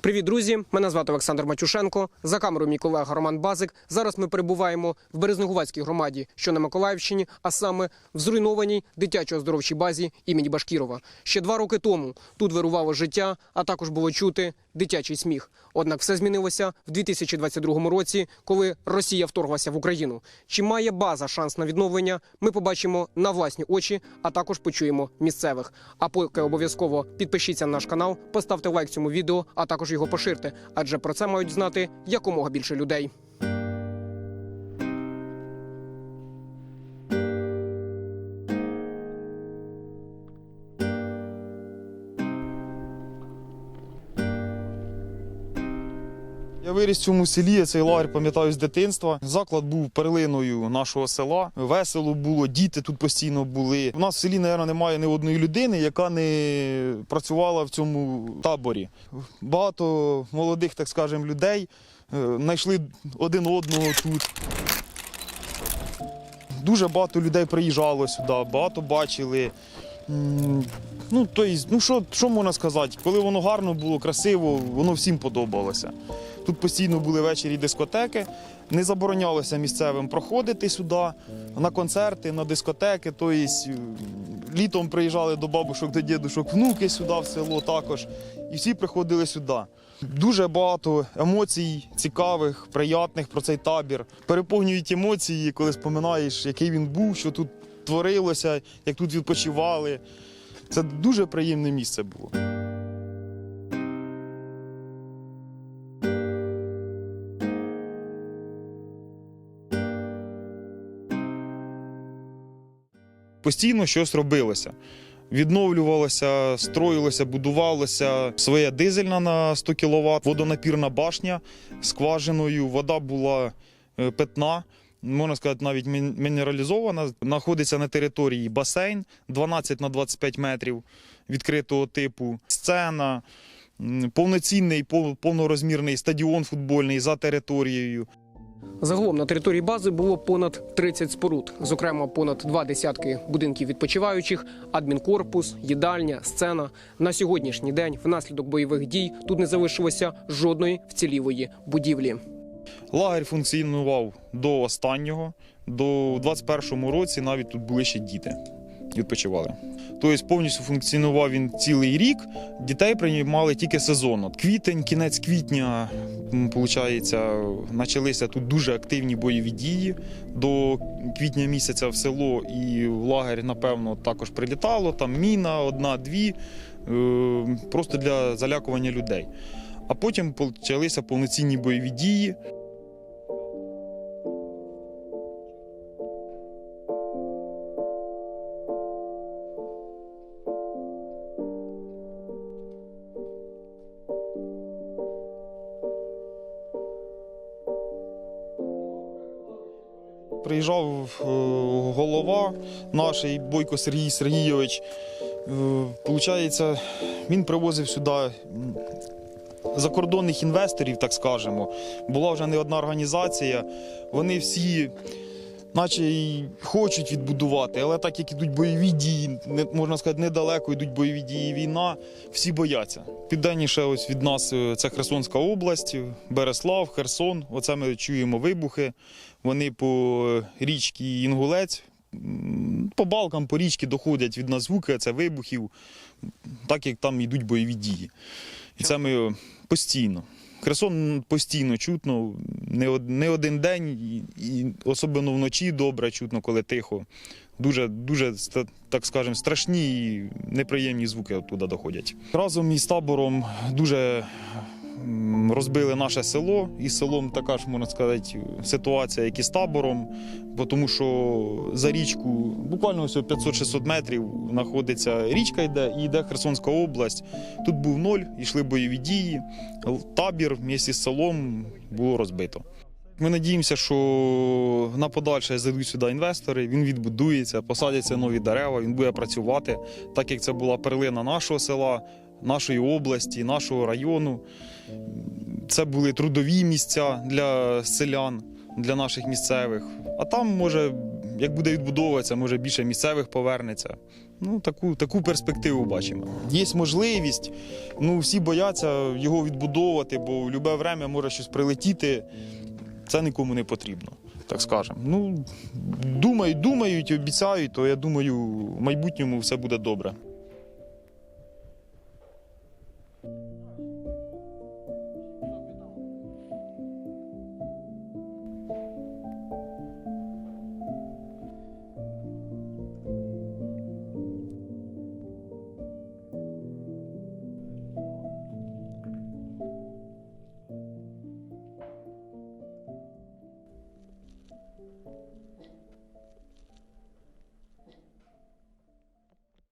Привіт, друзі! Мене звати Олександр Матюшенко. За камерою мій колега Роман Базик. Зараз ми перебуваємо в Березнегувацькій громаді, що на Миколаївщині, а саме в зруйнованій дитячо-оздоровчій базі імені Башкірова. Ще два роки тому тут вирувало життя, а також було чути дитячий сміх. Однак все змінилося в 2022 році, коли Росія вторглася в Україну. Чи має база шанс на відновлення? Ми побачимо на власні очі, а також почуємо місцевих. А поки обов'язково підпишіться на наш канал, поставте лайк цьому відео, а також його поширте, адже про це мають знати якомога більше людей. Я виріс в цьому селі, цей лагерь пам'ятаю з дитинства. Заклад був перлиною нашого села. Весело було, діти тут постійно були. У нас в селі, мабуть, немає ні одної людини, яка не працювала в цьому таборі. Багато молодих, так скажемо, людей е, знайшли один одного тут. Дуже багато людей приїжджало сюди, багато бачили. Ну, то ну що, що можна сказати? Коли воно гарно було, красиво, воно всім подобалося. Тут постійно були ввечері дискотеки. Не заборонялося місцевим проходити сюди на концерти, на дискотеки. Тобто літом приїжджали до бабушок, до дідушок, внуки сюди в село також. І всі приходили сюди. Дуже багато емоцій цікавих, приятних про цей табір. Переповнюють емоції, коли споминаєш, який він був, що тут творилося, як тут відпочивали. Це дуже приємне місце було. Постійно щось робилося. Відновлювалося, строїлося, будувалося своя дизельна на 100 кВт, водонапірна башня скважиною. Вода була е, питна, можна сказати, навіть мінералізована. Знаходиться на території басейн 12 на 25 метрів відкритого типу, сцена, повноцінний повнорозмірний стадіон футбольний за територією. Загалом на території бази було понад 30 споруд, зокрема понад два десятки будинків відпочиваючих, адмінкорпус, їдальня, сцена. На сьогоднішній день, внаслідок бойових дій, тут не залишилося жодної вцілілої будівлі. Лагерь функціонував до останнього. До 21-му році навіть тут були ще діти. Відпочивали. Тобто повністю функціонував він цілий рік. Дітей приймали тільки сезонно. Квітень, кінець квітня, виходить, почалися тут дуже активні бойові дії. До квітня місяця в село і в лагерь, напевно, також прилітало. Там міна, одна-дві, е, просто для залякування людей. А потім почалися повноцінні бойові дії. Приїжджав е, голова наш Бойко Сергій Сергійович. Е, Получається, він привозив сюди закордонних інвесторів, так скажемо. Була вже не одна організація. Вони всі, наче й хочуть відбудувати, але так як ідуть бойові дії, не, можна сказати, недалеко йдуть бойові дії війна, всі бояться. Південніше ось від нас е, це Херсонська область, Береслав, Херсон. Оце ми чуємо вибухи. Вони по річці Інгулець, по балкам, по річці доходять від нас звуки, це вибухів, так як там йдуть бойові дії. І це ми постійно. Херсон постійно чутно, не, од- не один день, і, особливо вночі добре чутно, коли тихо. Дуже, дуже так скажемо, страшні і неприємні звуки оттуда доходять. Разом із табором дуже розбили наше село. І селом така ж, можна сказати, ситуація, як і з табором, бо тому що за річку буквально ось 500-600 метрів знаходиться річка, йде, і йде Херсонська область. Тут був ноль, йшли бойові дії. Табір місті з селом було розбито. Ми надіємося, що на подальше зайдуть сюди інвестори, він відбудується, посадяться нові дерева, він буде працювати, так як це була перлина нашого села, нашої області, нашого району. Це були трудові місця для селян, для наших місцевих. А там, може, як буде відбудовуватися, може більше місцевих повернеться. Ну, таку, таку перспективу бачимо. Є можливість, ну всі бояться його відбудовувати, бо в будь-яке время може щось прилетіти. Це нікому не потрібно, так скажемо. Ну, думають, думають, обіцяють, то я думаю, в майбутньому все буде добре.